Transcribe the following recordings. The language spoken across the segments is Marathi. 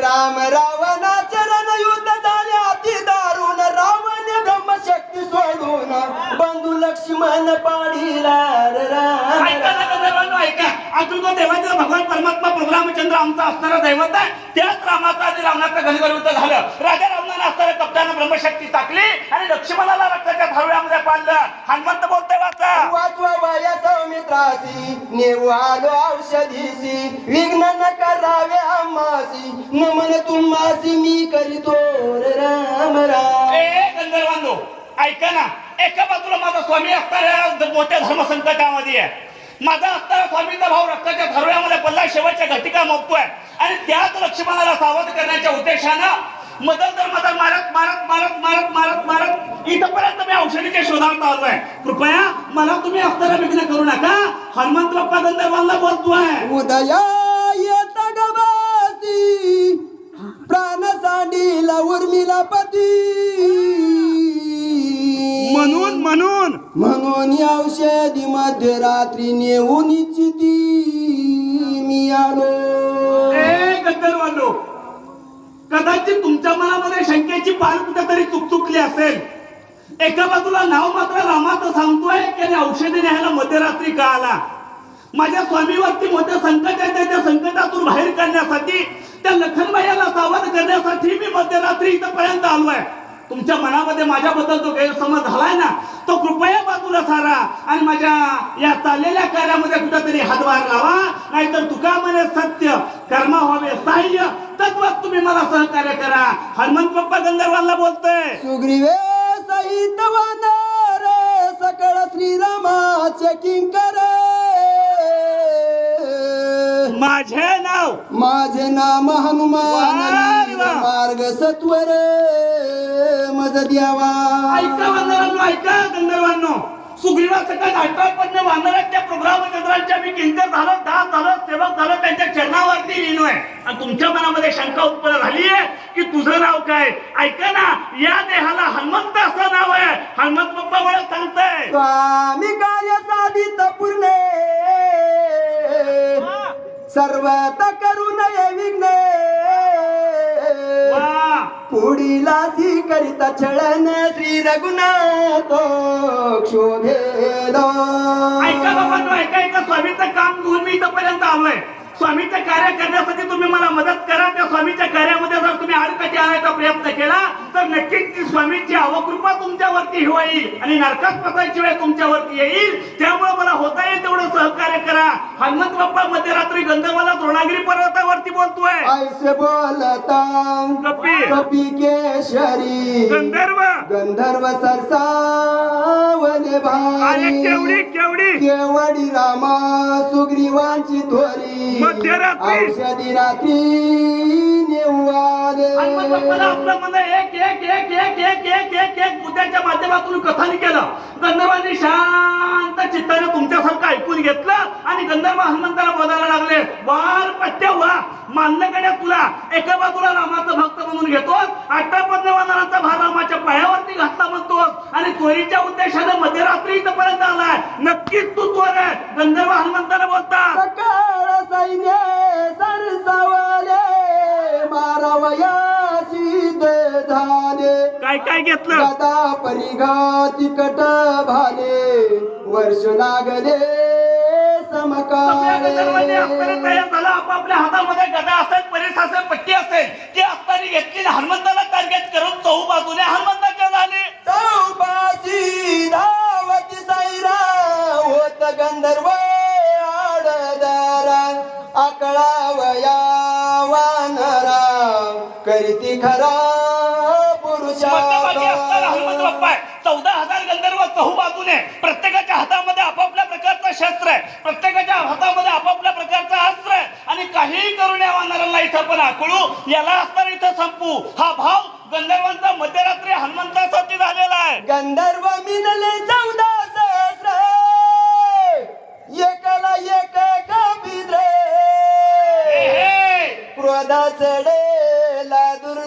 राम रावणाचे रणयुद्ध झाले अति दारुण. रावण ब्रह्मशक्ती सोडून बंधू लक्ष्मण पाडीला राम ऐका अजून तो देवाचा भगवान परमात्मा प्रभू रामचंद्र आमचा असणारा दैवत आहे. त्याच रामाचा आणि रावणाचं गणगर युद्ध झालं. राजा असणाऱ्या कप्तानं ब्रह्मशक्ती टाकली आणि लक्ष्मणाला रक्ताच्या धावड्यामध्ये पाडलं. हनुमंत बोलतोय वाचा. वाचवा बाया सौमित्रासी नेऊ आलो औषधीसी विघ्न न करावे आम्हासी नमन तुम्हासी मी करीतो रे राम राम. ए गंधर्वांनो ऐका ना एका बाजूला माझा स्वामी असणाऱ्या मोठ्या धर्मसंकटामध्ये आहे. माझा असणारा स्वामीचा भाव रक्ताच्या धरव्यामध्ये पडला शेवटच्या घटिका मोपतोय. आणि त्याच लक्ष्मणाला सावध करण्याच्या उद्देशानं मदत दर मदत मारत मारत मारत मारत मारत मारत. इथपर्यंत मी औषधीच्या शोधार्थ आलोय. कृपया मला तुम्ही असणारा विघ्न करू नका. हनुमंत बाप्पा गंधर्वांना बोलतोय. उदया येत गबासी प्राण सांडीला उर्मिला पती. म्हणून म्हणून. म्हणून औषधी मध्यरात्री नेऊन इच्छिती. कदाचित तुमच्या मनामध्ये शंकेची पाल कुठेतरी चुकचुकली असेल? एका बाजूला नाव मात्र रामाचं सांगतोय की औषधी न्यायला मध्यरात्री का आला माझ्या स्वामीवरती मोठे संकट आहे त्या संकटातून बाहेर काढण्यासाठी त्या लखनबाईला सावध करण्यासाठी मी मध्यरात्री इथपर्यंत आहे तुमच्या मनामध्ये माझ्याबद्दल जो गैरसमज झालाय ना तो कृपया बाजूला सारा आणि माझ्या या चाललेल्या कार्यामध्ये कुठेतरी हातभार लावा नाहीतर तुका म्हणे सत्य कर्म व्हावे सहाय्य तत्वात तुम्ही मला सहकार्य करा. हनुमंत बाप्पा गंधर्वांना बोलतोय. सुग्रीवे सहित वानर सकळ श्रीरामाचे किंकर. माझे नाव माझे नाम हनुमान. मार्ग सत्वर. मज द्यावा. ऐका वानरांनो ऐका गंधर्वांनो. सुग्रीवा सकट अठरा पन्ने वानराच्या प्रोग्राम चंद्रांच्या मी किंकर झालो दास झालो सेवक झालो त्यांच्या चरणावरती लिहिलोय. आणि तुमच्या मनामध्ये शंका उत्पन्न झाली आहे की तुझं नाव काय? ऐका ना या देहाला हनुमंत असं नाव आहे. हनुमंत बाप्पा मला सांगताय. स्वामी काय साधित पूर्ण? सर्वत करू वा सी करिता छळन श्री रघुनाथ क्षोभेद ऐका बाबा ऐका ऐका स्वामीचं काम घेऊन मी इथपर्यंत आलोय. स्वामीचं कार्य करण्यासाठी तुम्ही मला मदत करा. त्या स्वामीच्या कार्यामध्ये जर तुम्ही आडकाठी आणायचा प्रयत्न केला तर नक्कीच ती स्वामीची अवकृपा तुमच्यावरती होईल आणि नरकात पसायची वेळ तुमच्यावरती येईल. त्यामुळे मला होता येईल तेवढं सहकार्य करा. हनुमंत बाप्पा मध्यरात्री गंधर्वाला द्रोणागिरी पर्वतावरती बोलतोय. ऐसे बोलता कपी. कपी केशरी गंधर्व. गंधर्व सरसावले अरे भारी केवढी. केवढी केवडी रामा सुग्रीवांची थोरी. मध्यरात्री. औषधी रात्री. आपलं मन एक एक एक एक एक एक एक एक मुद्द्याच्या माध्यमातून कथन केलं. गंधर्वांनी शांत चित्ताने तुमच्यासारखं ऐकून घेतलं आणि गंधर्व हनुमंताला बोलायला लागले वार पट्ट्या वा मान्य गड्या तुला. एका बाजूला रामाचं भक्त म्हणून घेतोस अठरा पंधवानाचा भार रामाच्या पायावरती घातला म्हणतोस आणि चोरीच्या उद्देशाने मध्यरात्री इथपर्यंत आलाय. नक्कीच तू चोर आहे. गंधर्व हनुमंताला बोलता सकाळ सैन्य सरसावले. झाले. काय काय घेतलं? गदा परिघाती कट भाले. वर्ष लागले झाला. आपापल्या हातामध्ये गदा असेल परीस असेल पट्टी असेल. ती असताना घेतली आणि हनुमंताला टार्गेट करून बाजूने हनुमंताच्या झाले चौपाशी धावती साईरा होत गंधर्व आडदारा आकळावया वानरा करीती खरा पुरुषा चौदा हजार गंधर्व चहू बाजूने प्रत्येकाच्या हातामध्ये आपापल्या प्रकारचं शस्त्र आहे. प्रत्येकाच्या हातामध्ये आपापल्या प्रकारचं अस्त्र आहे. आणि काहीही करून या वानरांना इथं पण आकळू. याला असताना इथं संपू. हा भाव गंधर्वांचा मध्यरात्री हनुमंतासाठी झालेला आहे. गंधर्व मिनले चौदा सहस्र. एकाला एक कपिद्र हे, हे.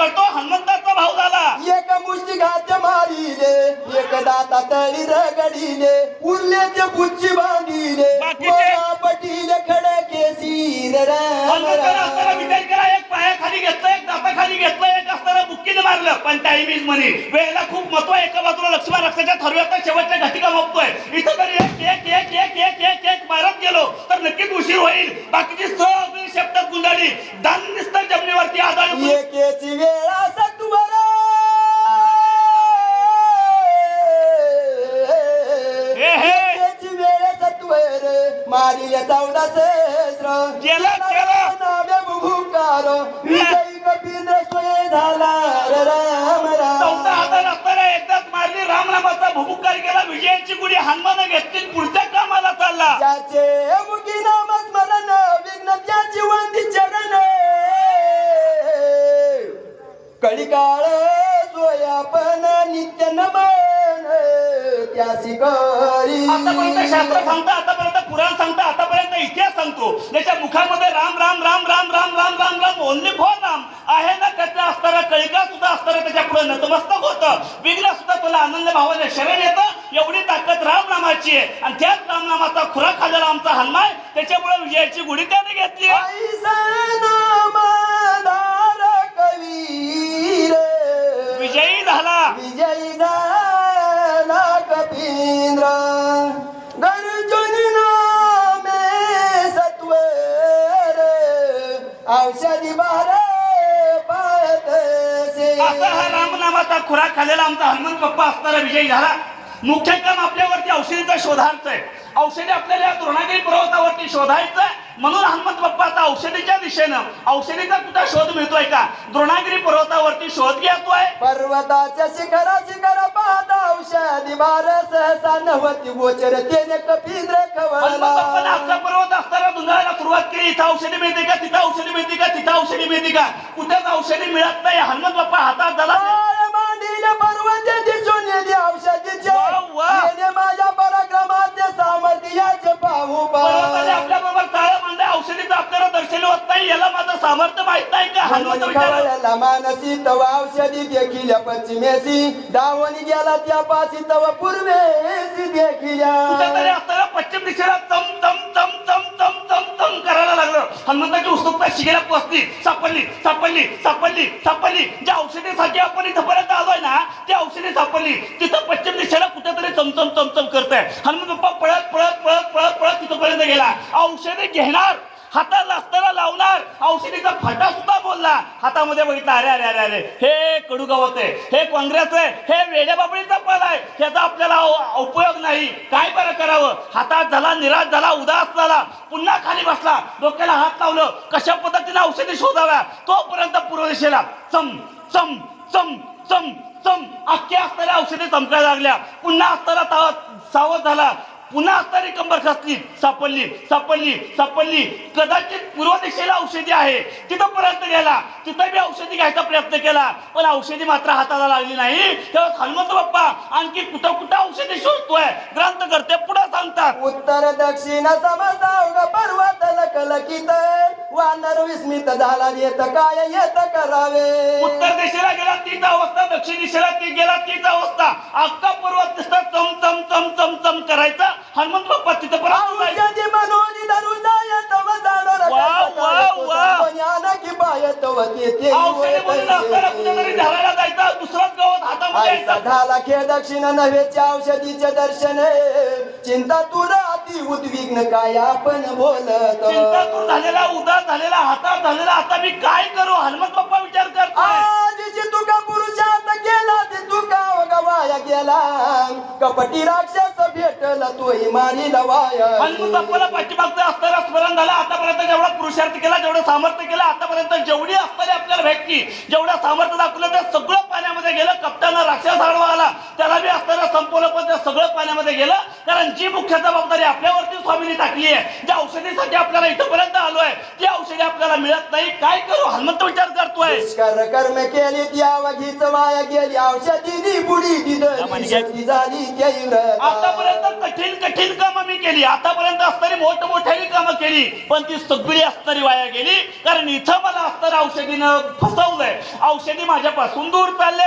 हनुमंताचा भाव झाला एक मुष्टी घात मारिले एक दाता तळी रगडिले उरले ते बुच्ची बांधिले बाकीचे? पटीले खडके सीर मारलं पण टाइम मनी वेळेला खूप महत्त्व आहे. एका बाजूला लक्ष्मण रक्षाच्या ठरव्यात शेवटच्या घटिका मागतोय इथं जर एक एक एक एक एक एक एक मारत गेलो तर नक्कीच उशीर होईल. बाकीची सगळी शब्दात गुंडाळी दान दिसतं जमिनीवरती आधार मारिले चौदा सहस्र. केलं, केलं. नावे भुकार कपिंद्र सोय झाला र राम राम हातात असताना एकदाच मारली. रामनामाचा भुभुकार केला. विजयाची गुढी हनुमानं घेतली. पुढच्या कामाला चालला. ज्याचे मुखी नाम स्मरण विघ्न त्याची वंदी चरण. कळिकाळ सोयापन नित्य नमन. त्यासी करी. आतापर्यंत शास्त्र सांगतं आतापर्यंत पुराण सांगतं आतापर्यंत इतिहास सांगतो. त्याच्या मुखामध्ये राम राम राम राम राम राम राम राम ओनली फॉर राम. आहे ना त्याचा असताना कळिका सुद्धा असताना त्याच्या पुढे नतमस्तक होतं. विघ्न सुद्धा तुला आनंद भावाने शरण येतं. एवढी ताकद राम नामाची आहे. आणि त्याच रामनामाचा खुरा खाल्लेला आमचा हनुमान त्याच्यामुळे विजयाची गुढी त्याने घेतली विजयी झाला. विजयी झाला. रामनामाचा खुराक खाल्लेला आमचा हनुमंत बाप्पा असताना विजयी झाला. मुख्य काम आपल्यावरती औषधीचा शोधायचं आहे औषधी आपल्याला या द्रोणागिरी पर्वतावरती शोधायचं. म्हणून हनुमंत बाप्पा आता औषधीच्या दिशेनं औषधीचा कुठं शोध मिळतोय का? द्रोणागिरी पर्वतावरती शोध घेतोय. पर्वताच्या शिखरा शिखर पाहता औषधी सहसा नवती गोचर तेने कपींद्र खवळला. पर्वत असताना धुंदळायला सुरुवात केली. इथं औषधी मिळते का? तिथं औषधी मिळते का? तिथं औषधी मिळते का? कुठेच औषधी मिळत नाही. हनुमंत बाप्पा हातात झाला. मांडीले पर्वत दिसून येते औषधीचे. येणे माझ्या पराक्रमाचे सामर्थ्याचे पाहू आपल्या बरोबर काळ मांडा औषधीचं आपल्याला दर्शन होत नाही याला माझं सामर्थ्य माहीत नाही का हनुमंत. खवळला मानसी तव औषधी देखिल्या पश्चिमेसी डावणी गेला त्या पाशी तव पूर्वेसी देखिल्या कुठेतरी असताना पश्चिम दिशेला तम तम तम तम तम तंग करायला लागलं. हनुमंताची उत्सुकता शिगेला पोचली सापडली सापडली सापडली सापडली. ज्या औषधीसाठी आपण इथपर्यंत आलोय ना ती औषधी सापडली. तिथं पश्चिम दिशेला कुठेतरी चमचम चमचम करताय. हनुमंत बाप्पा पळत पळत पळत पळत पळत तिथपर्यंत गेला. औषधे घेणार. हाताला असताना लावणार. औषधीचा फाटा सुद्धा बोलला. हातामध्ये बघितला अरे अरे अरे अरे. हे कडू गवत आहे. हे काँग्रेस आहे. हे वेड्या बाबळीचा आहे. ह्याचा आपल्याला उपयोग नाही. काय बरं करावं? हातात झाला निराश झाला उदास झाला. पुन्हा खाली बसला. डोक्याला हात लावलं. कशा पद्धतीने औषधी शोधाव्या? तोपर्यंत पूर्व दिशेला चम चम चम चम चम. अख्ख्या असताना औषधी चमकायला लागल्या. पुन्हा असताना सावध झाला. पुन्हा असताना कंबर खसली सापडली सापडली सापडली. कदाचित पूर्व दिशेला औषधी आहे. तिथं पर्यंत गेला. तिथं बी औषधी घ्यायचा प्रयत्न केला. पण औषधी मात्र हाताला लागली नाही. तेव्हा हनुमंत बाप्पा आणखी कुठं कुठं औषधी शोधतोय? ग्रंथ करते पुढे सांगतात. उत्तर दक्षिण पर्वत लकलकित वानर विस्मित झाला येत काय येत करावे. उत्तर दिशेला गेला तीच अवस्था. दक्षिण दिशेला ती गेला तीच अवस्था. अख्खा पर्वत दिसतात चम चम चम चम चम करायचा. हनुमंत बाप्पा तिथं. औषधी मनोनी धरू जाय तव जाणो वा, वा, वा. ज्ञान की पाय तव तेथे औषधी म्हणून असताना कुठेतरी झाडाला जायचं दुसराच गवत हातामध्ये आईचा यायचं. झाला खेळ दक्षिण नव्हेच्या औषधीचे दर्शन चिंता तुला अति उद्विग्न काय आपण बोलत चिंतातूर झालेला उदास झालेला हातात झालेला आता मी काय करू हनुमंत बाप्पा विचार करतोय आजची तुका पुरुषात गेला ते तुका गवाया गेला कपटी राक्षस भेटला तोही मारिला वाया हनुमंत बाप्पाला पाठीमागचं असताना स्मरण झालं. आतापर्यंत जेवढा पुरुषार्थ केला जेवढं सामर्थ्य केलं आतापर्यंत जेवढी असताना आपल्याला भेटली जेवढं सामर्थ्य दाखवलं ते सगळं पाण्यामध्ये गेलं. कप्ताना राक्षस आडवा आला. त्याला बी असताना संपवलं पण ते सगळं पाण्यामध्ये गेलं. कारण जी मुख्य जबाबदारी आपल्यावरती स्वामीने टाकली आहे ज्या औषधीसाठी आपल्याला इथपर्यंत आलोय ती औषधी आपल्याला मिळत नाही. काय करू? हनुमंत विचार करतोय. कर्म केली त्या वघीच वाया गेली. औषधी बुडी शक्ती झाली. आतापर्यंत कठीण कठीण कामं मी केली. आतापर्यंत असणारी मोठमोठ्याने कामं केली. पण ती सगळी असणारी वाया गेली. कारण इथं मला असणारं औषधीनं फसवलंय. औषधी माझ्यापासून दूर चालले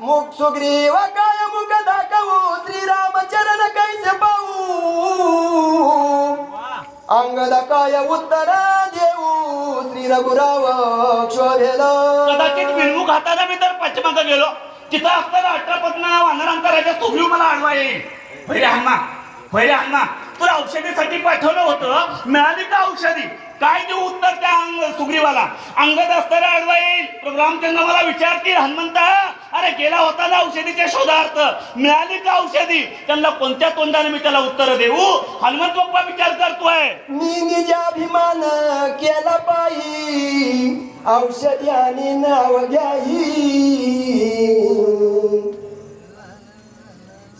मुख सुग्रीव काय मुख दाखवू? श्रीरामचरण कैसे पाहू? अंगद काय उत्तर देऊ. श्री रघुराव क्षोभेल कदाचित विनमुख हाताने मी तर पाठीमागं गेलो. तिथं असताना अठरा पत्ना वानरांचा राजा सुग्रीव मला आडवा येईल. भैरे हन्ना भैरे हन्ना तुला औषधीसाठी पाठवलं होतं. मिळाली का औषधी? काय देऊ उत्तर त्या अंग सुग्रीवाला? अंगद असताना आडवा येईल रामचंद्र मला विचारतील हनुमंता अरे गेला होता ना औषधीच्या शोधार्थ. मिळाली का औषधी? त्यांना कोणत्या तोंडाने मी त्याला उत्तर देऊ? हनुमंत बाप्पा विचार करतोय. मी निजाभिमान केला पायी औषधी आणि नाव घ्याई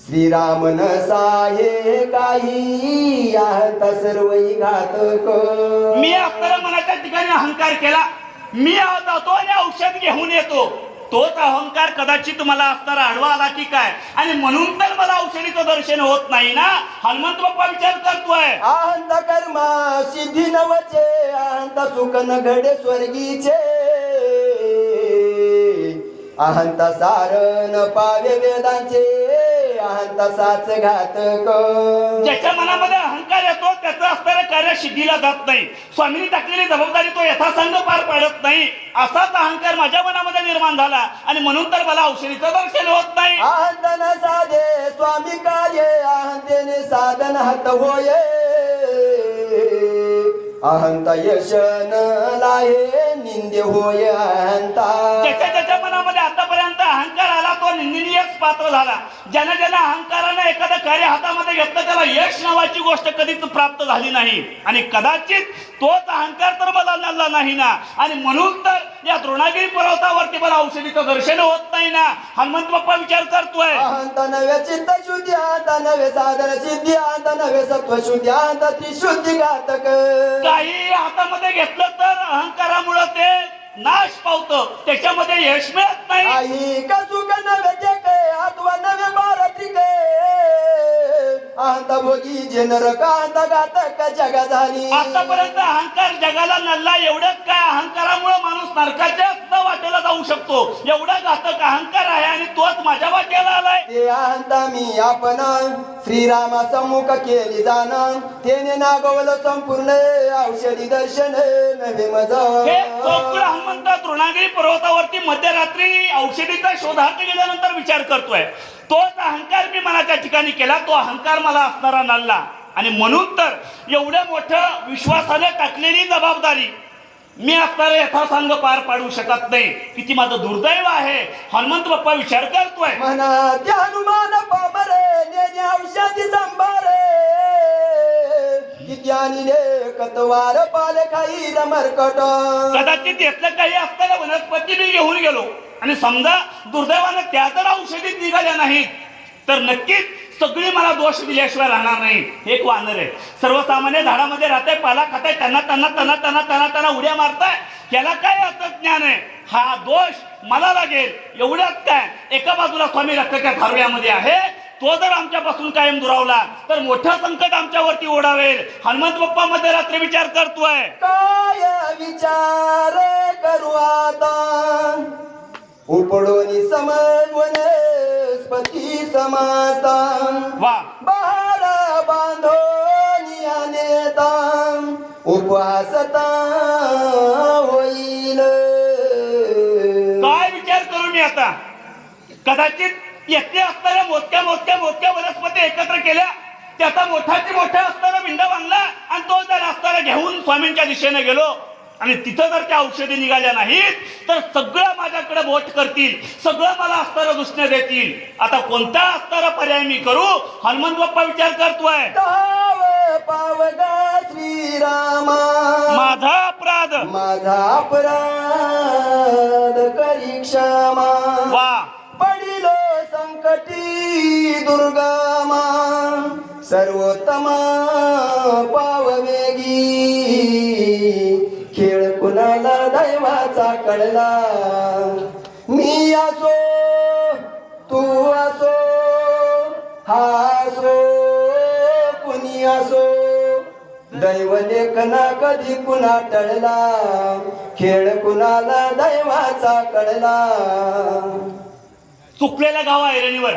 श्रीरामन साहे काही आहत सर्व घातक मी असताना मनाच्या ठिकाणी अहंकार केला. मी जातो आणि औषध घेऊन येतो. तोच अहंकार कदाचित मला असताना आडवा आला की काय? आणि म्हणून तर मला औषधीचं दर्शन होत नाही ना? हनुमंत बाप्पा विचार करतोय. अहंत कर्म सिद्धी नवचे अहंत सुख न घडे स्वर्गीचे. अहंत सार न पावे वेदांचे. अहंत साच घातक. ज्याच्या मनामध्ये अहंकार येतो त्याचं असणारं कार्य सिद्धीला जात नाही. स्वामीने टाकलेली जबाबदारी तो यथासंग पार पाडत नाही. असाच अहंकार माझ्या मनामध्ये निर्माण झाला आणि म्हणून तर मला औषधीचं दर्शन होत नाही. अहंत न साधे स्वामी कार्य अहंतेने साधन हात होय. अहंत यश न लाहे. निंदे होय अहंता ज्याच्या ज्याच्या मनामध्ये आतापर्यंत अहंकार आला तो निंदनीयच पात्र झाला. ज्यानं ज्यानं अहंकारानं एखादं कार्य हातामध्ये घेतलं त्याला यश नावाची गोष्ट कधीच प्राप्त झाली नाही. आणि कदाचित तोच अहंकार तर मला नाही ना. आणि म्हणून तर या द्रोणागिरी पर्वतावरती मला औषधीचं दर्शन होत नाही ना. हनुमंत बाप्पा विचार करतोय. अहंत नव्हे चित्त शुद्धी अंत नव्हे साधन सिद्धी अंत नव्हे सत्व शुद्धी अंत त्रिशुद्धी घातक. काही हातामध्ये घेतलं तर अहंकारामुळं ते नाश पावतं. त्याच्यामध्ये यश मिळत नाही. आई का सुख नव्हे जे के आत्वा नव्हे बारत्रिके अहंत भोगी जे नरक अहंत घातक जगा झाली आतापर्यंत अहंकार जगाला नल्ला एवढंच काय? अहंकारामुळे माणूस नरकाच्या सुद्धा वाटेला जाऊ शकतो. एवढा घातक अहंकार आहे आणि तोच माझ्या वाटेला आलाय. ते अहंत मी आपण श्रीरामा सम्मुख केली जाण. त्याने नागवलं संपूर्ण औषधी दर्शन नव्हे मज. हे हनुमंत तृणागिरी पर्वतावरती मध्यरात्री औषधीचा शोधार्थ गेल्यानंतर विचार करतोय. तोच अहंकार मी मनाच्या ठिकाणी केला तो अहंकार मला असणारा नल्ला. आणि म्हणून तर एवढ्या मोठं विश्वासाने टाकलेली जबाबदारी मी असणारा यथासांग पार पाडू शकत नाही. किती माझं दुर्दैव आहे. हनुमंत बाप्पा विचार करतोय. हनुमान पामरे नेने औषधी संभारे. किती आणि कतवार पाले खाई रमरकट. कदाचित यातलं काही असताना वनस्पती मी घेऊन गेलो. आणि समजा दुर्दैवानं त्या जर औषधीत निघाल्या नाहीत. तर नक्कीच सगळी मला दोष दिल्याशिवाय राहणार नाही. एक वानर आहे. सर्वसामान्य झाडामध्ये राहते पाला खाताय त्यांना त्यांना त्यांना त्यांना त्यांना त्यांना उड्या मारताय. याला काय असं ज्ञान आहे? हा दोष मला लागेल. एवढ्याच काय? एका बाजूला स्वामी रक्ताच्या धारव्यामध्ये आहे. तो जर आमच्यापासून कायम दुरावला तर मोठं संकट आमच्यावरती ओढावेल. हनुमंत बाप्पा मध्ये रात्री विचार करतोय. काय विचार करू आता? उपडून समजवणे वनस्पती समासा वा. बहार बांधोनिया नेता उपवासता होईल. काय विचार करू मी आता? कदाचित येथे असणाऱ्या मोजक्या मोजक्या मोजक्या वनस्पती एकत्र केल्या त्याचा मोठाची मोठा असणारा बिंडा बांधला आणि तो जर असताना घेऊन स्वामींच्या दिशेने गेलो आणि तिथं जर त्या औषधी निघाल्या नाहीत तर सगळं माझ्याकडे बोट करतील सगळं मला असणारं दुसण्या देतील. आता कोणता असणारा पर्याय मी करू? हनुमंत बाप्पा विचार करतोय. श्रीरामा. माझा अपराध. माझा अपराध करी क्षमा. वा. पडिलो संकटी दुर्गमा. सर्वोत्तमा पाववेगी. खेळ कुणाला दैवाचा कळला? मी असो तू असो हा असो कुणी असो? दैव लेखना कधी कुणा टळला? खेळ कुणाला दैवाचा कळला? चुकलेला गाव आहे रेणीवर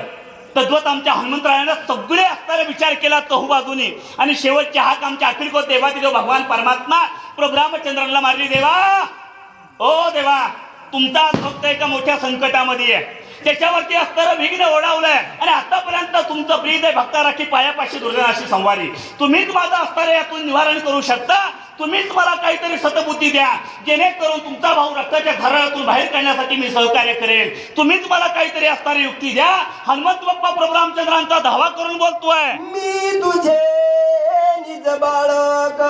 तद्वत आमच्या हनुमंतरायानं सगळे असणारे विचार केला चहू बाजूने. आणि शेवटचे हाक आमच्या अखिल को देवादिदेव भगवान परमात्मा प्रभू रामचंद्रांना मारली देवा ओ देवा तुमचा फक्त एका मोठ्या संकटामध्ये आहे. त्याच्यावरती असणारं विघ्न ओढावलंय. आणि आतापर्यंत तुमचं प्रिय आहे भक्ता राखी पायापाशी दुर्जनाशी संवारी. तुम्हीच माझं असणारं यातून निवारण करू शकता. तुम्हीच मला काहीतरी सतबुद्धी द्या. जेणेकरून तुमचा भाऊ रक्ताच्या घरातून बाहेर काढण्यासाठी मी सहकार्य करेल. तुम्हीच मला काहीतरी असणारी युक्ती द्या. हनुमंत बाप्पा प्रभू रामचंद्रांचा धावा करून बोलतोय. मी तुझे निज बाळक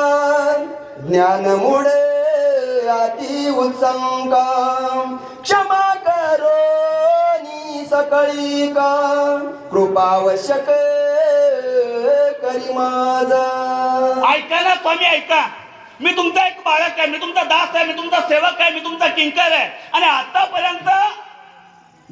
ज्ञान मुळे अति उत्संग क्षमा करो. सकळी का? कृपावश्यक करी माझा. ऐका ना स्वामी ऐका. मी तुमचा एक बाळक आहे मी तुमचा दास आहे मी तुमचा सेवक आहे मी तुमचा किंकर आहे. आणि आतापर्यंत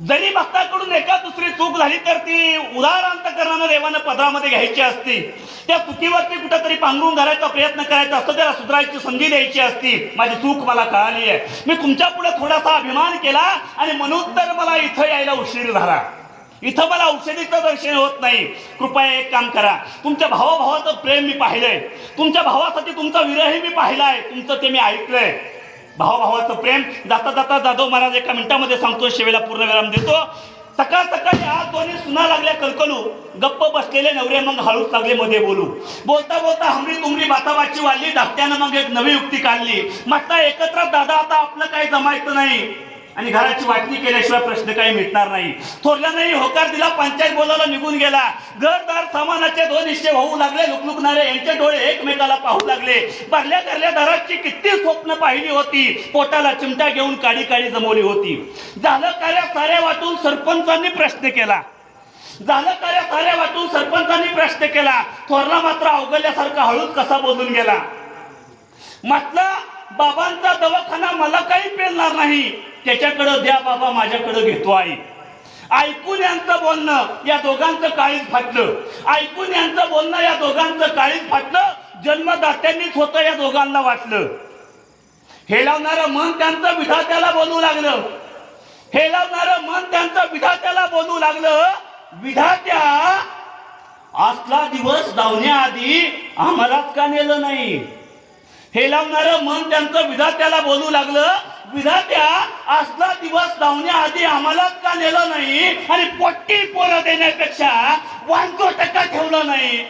जरी भक्ताकडून एका दुसरी चूक झाली तर ती उदाहरण अंतकरणानं देवानं पदरामध्ये घ्यायची असती. त्या चुकीवरती कुठंतरी पांघरून घालायचा प्रयत्न करायचा असतो त्याला सुधारायची संधी द्यायची असती. माझी चूक मला कळाली आहे. मी तुमच्यापुढे थोडासा अभिमान केला आणि म्हणून तर मला इथं यायला उशीर झाला. इथं मला औषधीचं दर्शन होत नाही. कृपया एक काम करा. तुमच्या भावाभावाचं प्रेम मी पाहिलंय. तुमच्या भावासाठी तुमचा विरही मी पाहिलाय. तुमचं ते मी ऐकलंय. भावाभावाचं प्रेम. जाता जाता जाधव महाराज एका मिनिटामध्ये सांगतो शेवेला पूर्ण विराम देतो. सकाळ सकाळी आज दोन्ही सुना लागल्या कलकलू. गप्प बसलेले नवरे मग हळूच लागले मध्ये बोलू. बोलता बोलता हमरी तुमरी बाताबाची वाढली धाकट्यानं मग एक नवी युक्ती काढली. म्हटलं एकत्र दादा आता आपलं काही जमायचं नाही. आणि घराची वाटणी केल्याशिवाय प्रश्न काही मिटणार नाही. थोरल्यानंही होकार दिला पंचायत बोलायला निघून गेला. घरदार सामानाचे दोन हिस्से होऊ लागले लुकलुकणारे यांचे डोळे एकमेकाला पाहू लागले. भरल्या घरल्या दाराची किती स्वप्न पाहिली होती. पोटाला चिमटा घेऊन काडी काडी जमवली होती. झालं कार्य साऱ्या वाटून सरपंचांनी प्रश्न केला. झालं कार्य साऱ्या वाटून सरपंचांनी प्रश्न केला. थोरला मात्र अवघडल्यासारखा हळूच कसा बोलून गेला. म्हटलं बाबांचा दवाखाना मला काही पेलणार नाही. त्याच्याकडं द्या बाबा माझ्याकडं घेतो आई. ऐकून यांचं बोलणं या दोघांचं काळीच फाटलं. ऐकून यांचं बोलणं या दोघांचं काळीच फाटलं. जन्मदात्यांनीच होतं या दोघांना वाटलं. हे लावणारं मन त्यांचं विधात्याला बोलू लागलं. हे लावणारं मन त्यांचं विधात्याला बोलू लागलं. विधात्या असला दिवस धावण्याआधी आम्हालाच का नेलं नाही? हेलावणार मन त्यांचं विधात्याला बोलू लागलं. विधात्या असला दिवस धावण्याआधी आम्हालाच का नेलं नाही? आणि पोट्टी पोरं देण्यापेक्षा वांचो टक्का ठेवलं नाही.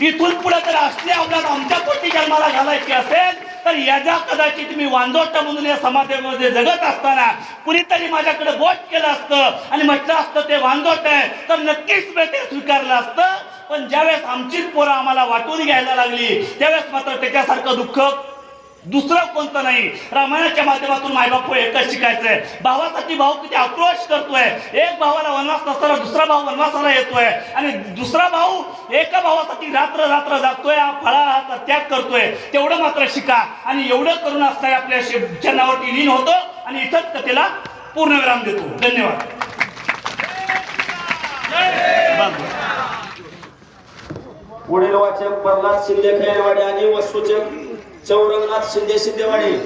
इथून पुढे तर असले अवलाद आमच्या पोटी जन्माला घालायची असेल तर याच्या कदाचित मी वांजोट म्हणून या समाजामध्ये जगत असताना कुणीतरी माझ्याकडे बोट केलं असतं. आणि म्हटलं असतं ते वांजोट आहे तर नक्कीच मी ते स्वीकारलं असतं. पण ज्यावेळेस आमचीच पोरं आम्हाला वाटून घ्यायला लागली त्यावेळेस मात्र त्याच्यासारखं दुःख दुसरं कोणतं नाही. रामायणाच्या माध्यमातून मायबापू एकच शिकायचंय. भावासाठी भाऊ किती आक्रोश करतोय. एक भावाला वनवास नसताना दुसरा भाऊ वनवासाला येतोय. आणि दुसरा भाऊ एका भावासाठी रात्र रात्र जागतोय हा फळाचा त्याग करतोय. तेवढं मात्र शिका. आणि एवढं करून असताना आपल्या चरणावरती लीन होतो आणि इथंच कथेला पूर्णविराम देतो. धन्यवाद. पुढील वाचक प्रल्हाद शिंदे खैरवाडे आणि वस्तूचक चौरंगनाथ शिंदे शिंदेवाडी